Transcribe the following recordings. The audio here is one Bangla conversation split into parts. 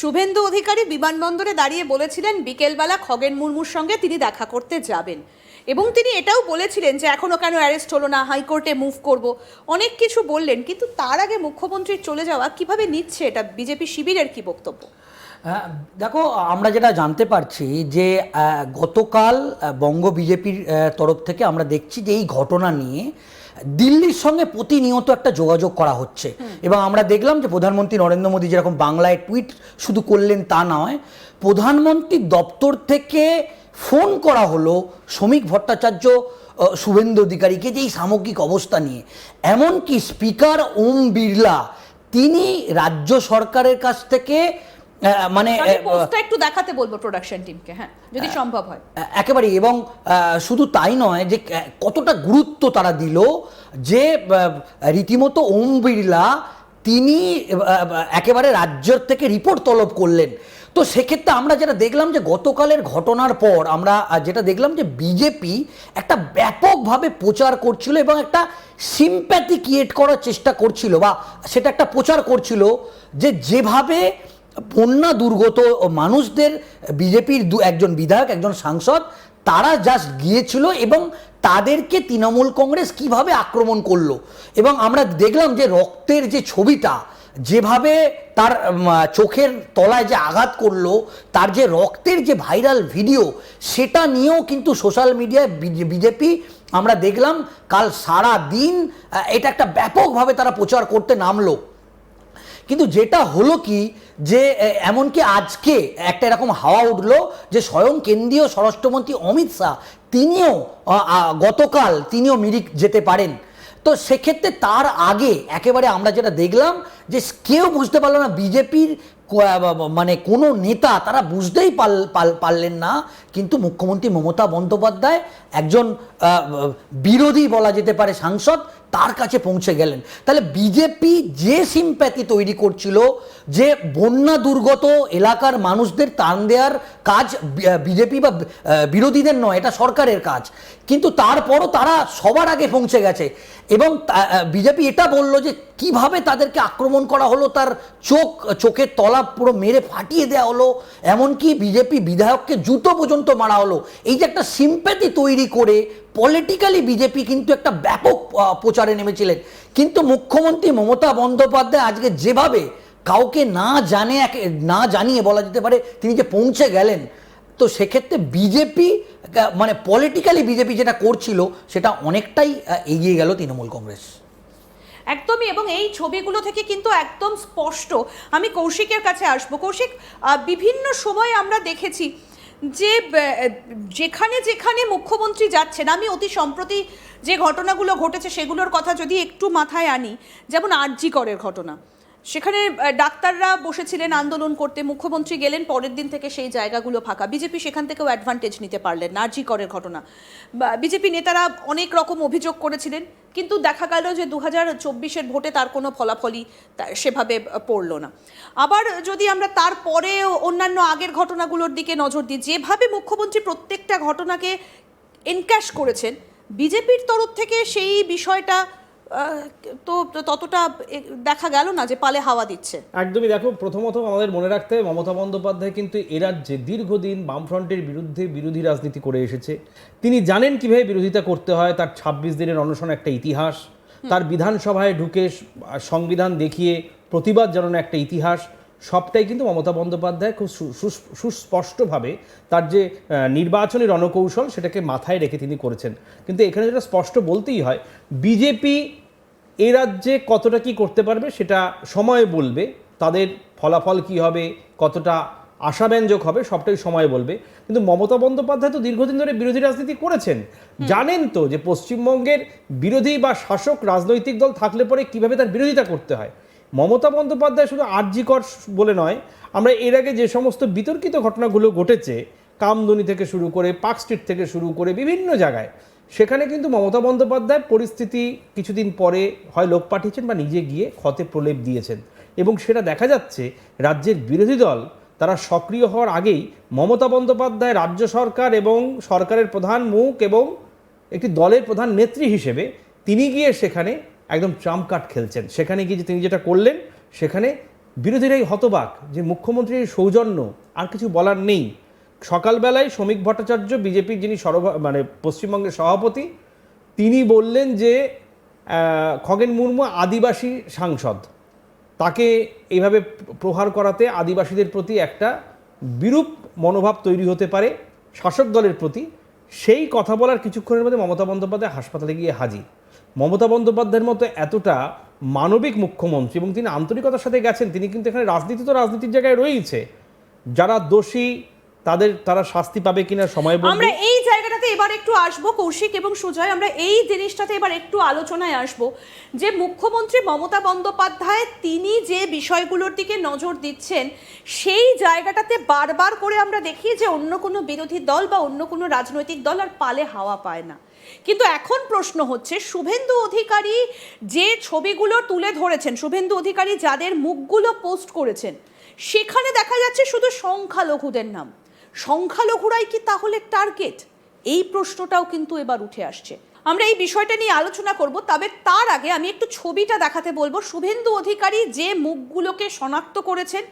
শুভেন্দু অধিকারী বিমানবন্দরে দাঁড়িয়ে বলেছিলেন বিকেলবেলা খগেন মুর্মুর সঙ্গে তিনি দেখা করতে যাবেন। এবং তিনি এটাও বলেছিলেন যে এখনও কেন অ্যারেস্ট হলো না হাইকোর্টে মুভ করব। অনেক কিছু বললেন কিন্তু তার আগে মুখ্যমন্ত্রীর চলে যাওয়া কীভাবে নিচ্ছে এটা? বিজেপি শিবিরের কি বক্তব্য? হ্যাঁ, দেখো আমরা যেটা জানতে পারছি যে গতকাল বঙ্গ বিজেপির তরফ থেকে আমরা দেখছি যে এই ঘটনা নিয়ে দিল্লির সঙ্গে প্রতিনিয়ত একটা যোগাযোগ করা হচ্ছে। এবং আমরা দেখলাম যে প্রধানমন্ত্রী নরেন্দ্র মোদী যেরকম বাংলায় টুইট শুধু করলেন তা নয় প্রধানমন্ত্রীর দপ্তর থেকে ফোন করা হলো শ্রমিক ভট্টাচার্য শুভেন্দু অধিকারীকে যে এই সামগ্রিক অবস্থা নিয়ে। এমনকি স্পিকার ওম বিড়লা তিনি রাজ্য সরকারের কাছ থেকে মানে তাহলে আহ, পোস্টটা একটু দেখাতে বলব প্রোডাকশন টিমকে হ্যাঁ যদি সম্ভব হয়। একেবারেই এবং শুধু তাই নয় যে কতটা গুরুত্ব তারা দিল যে রীতিমতো ওম বিড়লা তিনি একেবারে রাজ্যের থেকে রিপোর্ট তলব করলেন। তো সেক্ষেত্রে আমরা যেটা দেখলাম যে গতকালের ঘটনার পর আমরা যেটা দেখলাম যে বিজেপি একটা ব্যাপকভাবে প্রচার করছিল এবং একটা সিম্প্যাথি ক্রিয়েট করার চেষ্টা করছিল বা সেটা একটা প্রচার করছিল যে যেভাবে বন্যা দুর্গত মানুষদের, বিজেপির দু, একজন বিধায়ক, একজন সাংসদ, তারা জাস্ট গিয়েছিল এবং তাদেরকে তৃণমূল কংগ্রেস কীভাবে আক্রমণ করল। এবং আমরা দেখলাম যে রক্তের যে ছবিটা, যেভাবে তার চোখের তলায় যে আঘাত করল, তার যে রক্তের যে ভাইরাল ভিডিও সেটা নিয়েও কিন্তু সোশ্যাল মিডিয়ায় বিজেপি, আমরা দেখলাম কাল সারা দিন এটা একটা ব্যাপকভাবে তারা প্রচার করতে নামলো। কিন্তু যেটা হলো কি যে এমনকি আজকে একটা এরকম হাওয়া উঠল যে স্বয়ং কেন্দ্রীয় স্বরাষ্ট্রমন্ত্রী অমিত শাহ তিনিও গতকাল তিনিও মিরিক যেতে পারেন। তো সেক্ষেত্রে তার আগে একেবারে আমরা যেটা দেখলাম যে কেউ বুঝতে পারল না, বিজেপির মানে কোনো নেতা তারা বুঝতেই পারলেন না। কিন্তু মুখ্যমন্ত্রী মমতা বন্দ্যোপাধ্যায় একজন বিরোধী বলা যেতে পারে সাংসদ তার কাছে পৌঁছে গেলেন। তাহলে বিজেপি যে সিম্প্যাথি তৈরি করছিল যে বন্যা দুর্গত এলাকার মানুষদের টান দেওয়ার কাজ বিজেপি বা বিরোধীদের নয় এটা সরকারের কাজ। কিন্তু তারপরও তারা সবার আগে পৌঁছে গেছে। এবং বিজেপি এটা বলল যে কীভাবে তাদেরকে আক্রমণ করা হলো তার চোখ চোখের তলা পুরো মেরে ফাটিয়ে দেওয়া হলো এমনকি বিজেপি বিধায়ককে জুতো পর্যন্ত মারা হলো। এই যে একটা সিম্প্যাথি তৈরি করে পলিটিক্যালি বিজেপি কিন্তু একটা ব্যাপক আহ, প্রচারে নেমেছিলেন। কিন্তু মুখ্যমন্ত্রী মমতা বন্দ্যোপাধ্যায় আজকে যেভাবে কাউকে না জানে এক- না জানিয়ে বলা যেতে পারে, তিনি যে পৌঁছে গেলেন, তো সেক্ষেত্রে বিজেপি মানে পলিটিক্যালি বিজেপি যেটা করছিল, সেটা অনেকটাই এগিয়ে গেল তৃণমূল কংগ্রেস। একদমই, এবং এই ছবিগুলো থেকে কিন্তু একদম স্পষ্ট। আমি কৌশিকের কাছে আসব। কৌশিক বিভিন্ন সময় আমরা দেখেছি যে যেখানে যেখানে মুখ্যমন্ত্রী যাচ্ছেন, আমি অতি সম্প্রতি যে ঘটনাগুলো ঘটেছে সেগুলোর কথা যদি একটু মাথায় আনি, যেমন আরজি করের ঘটনা। সেখানে ডাক্তাররা বসেছিলেন আন্দোলন করতে। মুখ্যমন্ত্রী গেলেন, পরের দিন থেকে সেই জায়গাগুলো ফাঁকা। বিজেপি সেখান থেকেও অ্যাডভান্টেজ নিতে পারলেন না করের ঘটনা। বিজেপি নেতারা অনেক রকম অভিযোগ করেছিলেন, কিন্তু দেখা গেল যে দু হাজার চব্বিশের ভোটে তার কোনো ফলাফলই সেভাবে পড়ল না। আবার যদি আমরা তারপরে অন্যান্য আগের ঘটনাগুলোর দিকে নজর দিই, যেভাবে মুখ্যমন্ত্রী প্রত্যেকটা ঘটনাকে এনক্যাশ করেছেন, বিজেপির তরফ থেকে সেই বিষয়টা তো ততটা দেখা গেল না যে পালে হাওয়া দিচ্ছে। একদমই দেখো, প্রথমত আমাদের মনে রাখতে হবে, মমতা বন্দ্যোপাধ্যায় কিন্তু এ রাজ্যে দীর্ঘদিন বামফ্রন্টের বিরুদ্ধে বিরোধী রাজনীতি করে এসেছে। তিনি জানেন কীভাবে বিরোধিতা করতে হয়, তার ছাব্বিশ দিনের অনশন একটা ইতিহাস, তার বিধানসভায় ঢুকে সংবিধান দেখিয়ে প্রতিবাদ জানানো একটা ইতিহাস সবটাই কিন্তু মমতা বন্দ্যোপাধ্যায় খুব সুস্পষ্টভাবে তার যে নির্বাচনী রণকৌশল সেটাকে মাথায় রেখে তিনি করেছেন। কিন্তু এখানে যেটা স্পষ্ট বলতেই হয় বিজেপি এ রাজ্যে কতটা কি করতে পারবে সেটা সময় বলবে তাদের ফলাফল কি হবে কতটা আশাব্যঞ্জক হবে সবটাই সময় বলবে। কিন্তু মমতা বন্দ্যোপাধ্যায় তো দীর্ঘদিন ধরে বিরোধী রাজনীতি করেছেন। জানেন তো যে পশ্চিমবঙ্গের বিরোধী বা শাসক রাজনৈতিক দল থাকলে পরে কীভাবে তার বিরোধিতা করতে হয়। মমতা বন্দ্যোপাধ্যায় শুধু আর্জিকর বলে নয়, আমরা এর আগে যে সমস্ত বিতর্কিত ঘটনাগুলো ঘটেছে, কামদুনি থেকে শুরু করে, পার্ক স্ট্রিট থেকে শুরু করে বিভিন্ন জায়গায়, সেখানে কিন্তু মমতা বন্দ্যোপাধ্যায় পরিস্থিতি কিছুদিন পরে হয় লোক পাঠিয়েছেন বা নিজে গিয়ে ক্ষতে প্রলেপ দিয়েছেন। এবং সেটা দেখা যাচ্ছে, রাজ্যের বিরোধী দল তারা সক্রিয় হওয়ার আগেই মমতা বন্দ্যোপাধ্যায় রাজ্য সরকার এবং সরকারের প্রধান মুখ এবং একটি দলের প্রধান নেত্রী হিসেবে তিনি গিয়ে সেখানে একদম ট্রাম্প কার্ড খেলছেন। সেখানে গিয়ে তিনি যেটা করলেন, সেখানে বিরোধীরাই হতবাক যে মুখ্যমন্ত্রীর সৌজন্য আর কিছু বলার নেই। সকালবেলায় শ্রমিক ভট্টাচার্য, বিজেপির যিনি সর্ব মানে পশ্চিমবঙ্গের সভাপতি, তিনি বললেন যে খগেন মুর্মু আদিবাসী সাংসদ। তাকে এইভাবে প্রহার করাতে আদিবাসীদের প্রতি একটা বিরূপ মনোভাব তৈরি হতে পারে, শাসক দলের প্রতি। সেই কথা বলার কিছুক্ষণের মধ্যে মমতা বন্দ্যোপাধ্যায় হাসপাতালে গিয়ে হাজির। মমতা বন্দ্যোপাধ্যায়ের মতো এতটা মানবিক মুখ্যমন্ত্রী এবং তিনি আন্তরিকতার সাথে গেছেন, তিনি কিন্তু এখানে রাজনীতি তো রাজনীতির জায়গায় রয়েছে যারা দোষী, তাদের, তারা শাস্তি পাবে কিনা সময় আমরা এই জায়গাটাতে এবার একটু আসব, কৌশিক এবং সুজয়, আমরা এই জিনিসটাতে এবার একটু আলোচনায় আসব। যে মুখ্যমন্ত্রী মমতা বন্দ্যোপাধ্যায়, তিনি যে বিষয়গুলোর দিকে নজর দিচ্ছেন, সেই জায়গাটাতে বারবার করে আমরা দেখি যে অন্য কোনো বিরোধী দল বা অন্য কোনো রাজনৈতিক দল আর পালে হাওয়া পায় না। কিন্তু এখন প্রশ্ন হচ্ছে, শুভেন্দু অধিকারী যে ছবিগুলো তুলে ধরেছেন, শুভেন্দু অধিকারী যাদের মুখগুলো পোস্ট করেছেন, সেখানে দেখা যাচ্ছে শুধু সংখ্যালঘুদের নাম। সংখ্যালঘুরাই কি তাহলে টার্গেট? এই প্রশ্নটাও কিন্তু এবার উঠে আসছে। আমরা এই বিষয়টা নিয়ে আলোচনা করব, তবে তার আগে আমি একটু ছবিটা দেখাতে বলব। শুভেন্দু অধিকারী যে মুখগুলোকে শনাক্ত করেছেন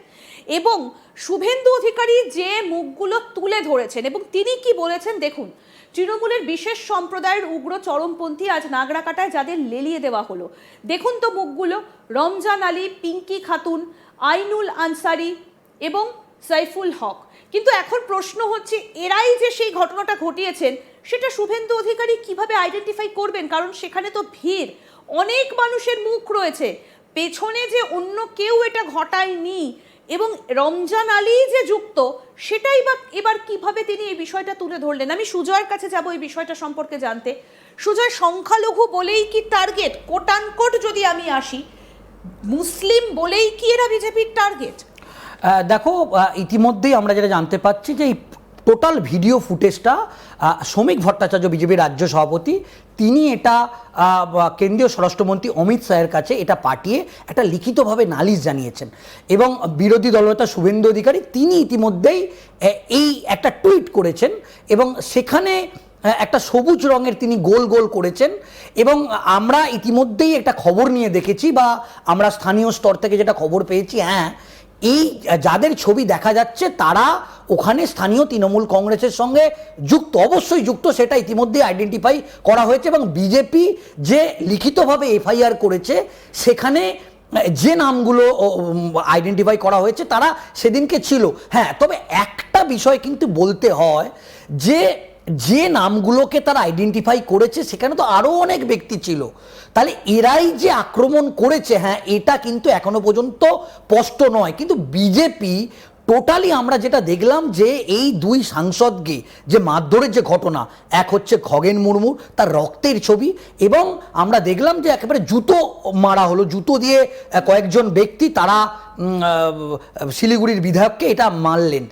এবং শুভেন্দু অধিকারী যে মুখগুলো তুলে ধরেছেন এবং তিনি কি বলেছেন, দেখুন তৃণমূলের বিশেষ সম্প্রদায়ের উগ্র চরমপন্থী আজ নাগরাকাটায় যাদের লেলিয়ে দেওয়া হলো। দেখুন তো মুখগুলো। রমজান আলী, পিঙ্কি খাতুন, আইনুল আনসারি এবং সাইফুল হক। কিন্তু এখন প্রশ্ন হচ্ছে, এরাই যে সেই ঘটনাটা ঘটিয়েছেন, সেটা শুভেন্দু অধিকারী কীভাবে আইডেন্টিফাই করবেন? কারণ সেখানে তো ভিড়। অনেক মানুষের মুখ রয়েছে। পেছনে যে অন্য কেউ এটা ঘটায়নি এবং রমজান আলী যে যুক্ত, সেটাই বা এবার কীভাবে তিনি এই বিষয়টা তুলে ধরলেন? আমি সুজয়ের কাছে যাব এই বিষয়টা সম্পর্কে জানতে। সুজয় সংখ্যালঘু বলেই কি টার্গেট? কোটানকোট যদি আমি আসি, মুসলিম বলেই কি এরা বিজেপির টার্গেট? দেখো ইতিমধ্যেই আমরা যেটা জানতে পাচ্ছি যে এই টোটাল ভিডিও ফুটেজটা শ্রমিক ভট্টাচার্য বিজেপির রাজ্য সভাপতি, তিনি এটা কেন্দ্রীয় স্বরাষ্ট্রমন্ত্রী অমিত শাহের কাছে এটা পাঠিয়ে একটা লিখিতভাবে নালিশ জানিয়েছেন। এবং বিরোধী দলনেতা শুভেন্দু অধিকারী, তিনি ইতিমধ্যেই এই একটা টুইট করেছেন এবং সেখানে একটা সবুজ রঙের তিনি গোল গোল করেছেন এবং আমরা ইতিমধ্যেই একটা খবর নিয়ে দেখেছি বা আমরা স্থানীয় স্তর থেকে যেটা খবর পেয়েছি হ্যাঁ এই যাদের ছবি দেখা যাচ্ছে, তারা ওখানে স্থানীয় তৃণমূল কংগ্রেসের সঙ্গে যুক্ত, অবশ্যই যুক্ত, সেটা ইতিমধ্যে আইডেন্টিফাই করা হয়েছে এবং বিজেপি যে লিখিতভাবে এফআইআর করেছে, সেখানে যে নামগুলো আইডেন্টিফাই করা হয়েছে, তারা সেদিনকে ছিল। হ্যাঁ তবে একটা বিষয় কিন্তু বলতে হয় যে যে নামগুলোকে তারা আইডেন্টিফাই করেছে, সেখানে তো আরও অনেক ব্যক্তি ছিল। তাহলে এরাই যে আক্রমণ করেছে হ্যাঁ এটা কিন্তু এখনও পর্যন্ত স্পষ্ট নয়। কিন্তু বিজেপি টোটালি আমরা যেটা দেখলাম যে এই দুই সাংসদকে যে মারধরের যে ঘটনা, এক হচ্ছে খগেন মুর্মুর তার রক্তের ছবি এবং আমরা দেখলাম যে একেবারে জুতো মারা হলো, জুতো দিয়ে কয়েকজন ব্যক্তি তারা শিলিগুড়ির বিধায়ককে এটা মারলেন।